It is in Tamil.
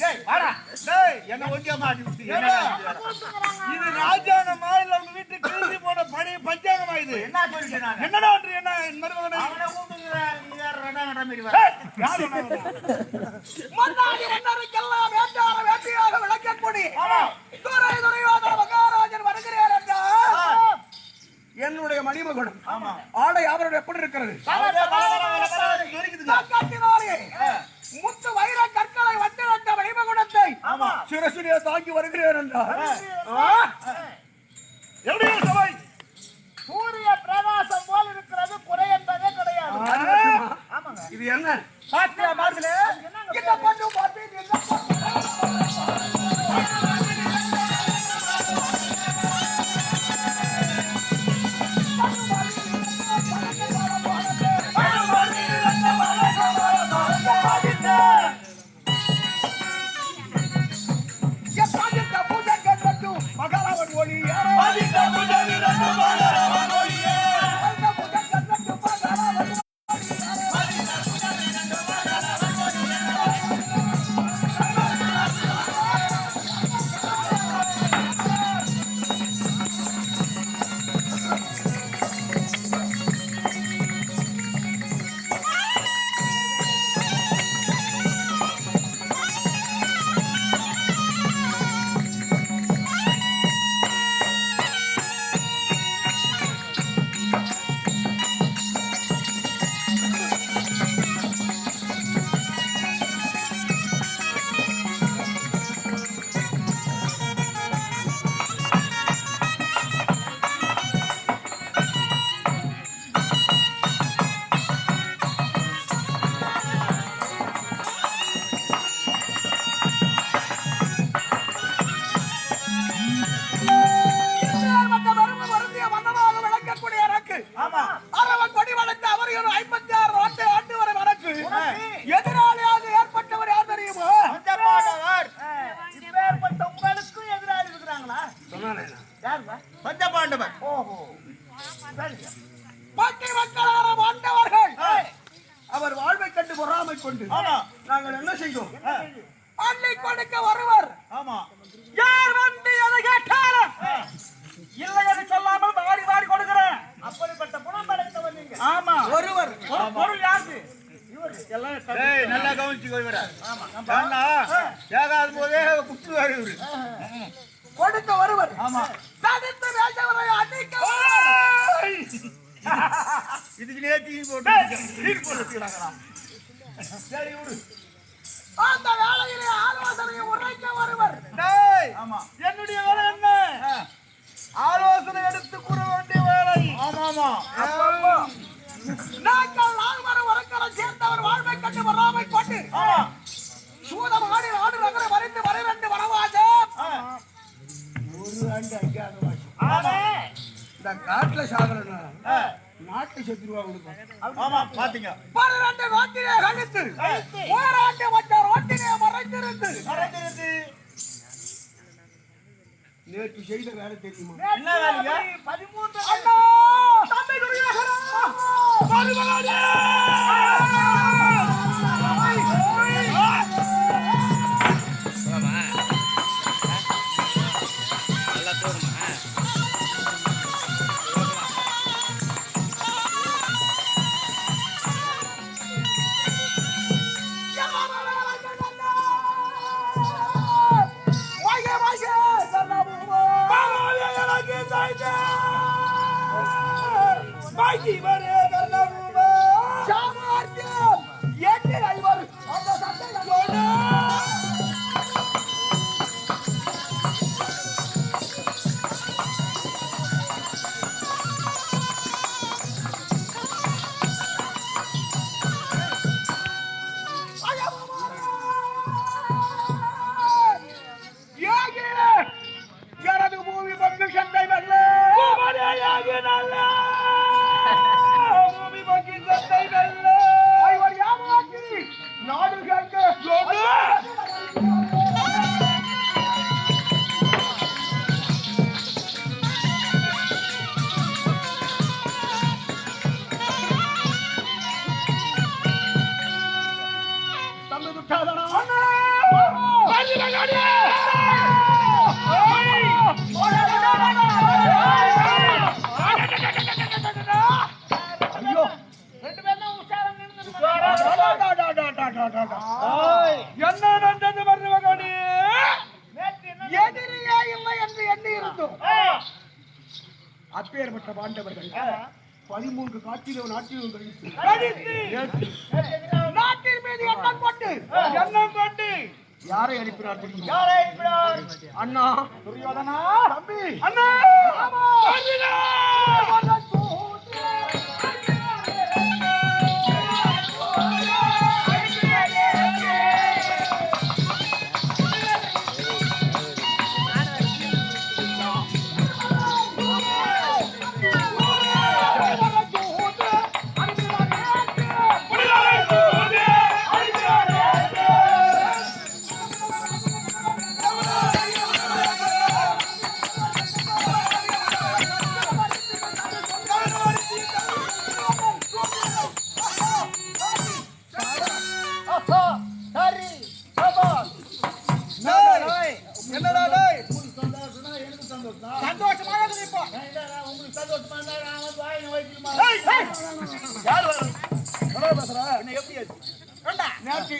டேய், வாடா. டேய், என்ன ஒண்டியம்மா அடி விட்டு, இது ராஜான மாநில உங்க வீட்டுக்கு கிழிஞ்சு போன பழைய பஞ்சாங்கமா இது என்ன சொல்லிட்டேன் நானு? என்னடா என்று என்ன மருமகனை அவனை கூப்பிட்டுக்கிறேன், நீ வேற ரெண்டாம் கட்டம் மாரி வர. ஏய், யார் சொன்னாங்க? மன்னாடி மன்னருக்கெல்லாம் வேண்டார வேட்டையாக விளக்கக்கூடிய ஆமா. துறை துறையோதர மகாராஜன் வருகிறார் என்றால் என்னுடைய மணிமகுடம் ஆமா. ஆடை அவருடைய எப்படி இருக்கிறது அவரே வர, வர, வர, வர, வர, நெருக்குதுங்க. காட்டினாரே முத்து வைர கற்களை வட்டு வந்த மணிமகுடத்தை சிரசுரிய தாங்கி வருகிறேன் என்றால் ஆ? எப்படி சபை? சூரிய பிரகாசம் போல் இருக்கிறது குறை என்பதே கிடையாது? இது என்ன? பாத்தியா பாருங்களே கண்டு. ஆமா நாங்கள் என்ன செய்தோம். அள்ளி கொடுக்க வருவர் ஆமா. யார் வந்து எதை கேட்டாலும்? இல்லை என்று சொல்லாமல் வாரி வாரி கொடுக்கிறேன். அப்படிப்பட்ட குணம் படைத்தவர் நீங்க ஆமா. ஒருவர். ஒரு பொருள் யாருக்கு? நல்லா கேட்காத போதே குத்துவாரு இவரு. கொடுக்க வருவர் ஆமா. தடுத்து அடிக்க! இதுக்கு நேத்தி போட்டு சரி விடு. அந்த வேளையிலே ஆலோசனையை உரைக்க வருவர் டேய் ஆமா. என்னுடைய வேலை என்ன? ஆலோசனை எடுத்து கூற வேண்டிய வேலை. ஆமா. நாங்கள் நால்வரும் வரக்கரம் சேர்ந்தவர் வாழ்வை கண்டு வராமை கொண்டு ஆமா. சூதம் ஆடி ஆடு நகரை வரைந்து வர வேண்டு வனவாசம் ஒரு ஆண்டு ஆமா. இந்த காட்டுல சாகலன்னா கொடுக்கும் ஆமா பாத்தீங்க. பன்னிரண்டு ரோட்டிலே கழித்து ஓராண்டு மற்ற ரோட்டிலே மறைந்திருந்து. மறைந்திருந்து. நேற்று செய்த வேலை தெரியுமா? என்ன பதிமூன்று அண்ணா! மருமகனே Viva நாட்டிலும் நாட்டிலும் நாட்டின் மீது எண்ணம் கொண்டு. எண்ணம் யாரை அனுப்பினார் தெரியுமா? யாரை அனுப்பினார்? அண்ணா. துரியோதனா. தம்பி. அண்ணா. யார் வரும் பேசுறா? என்ன எப்படி நேற்று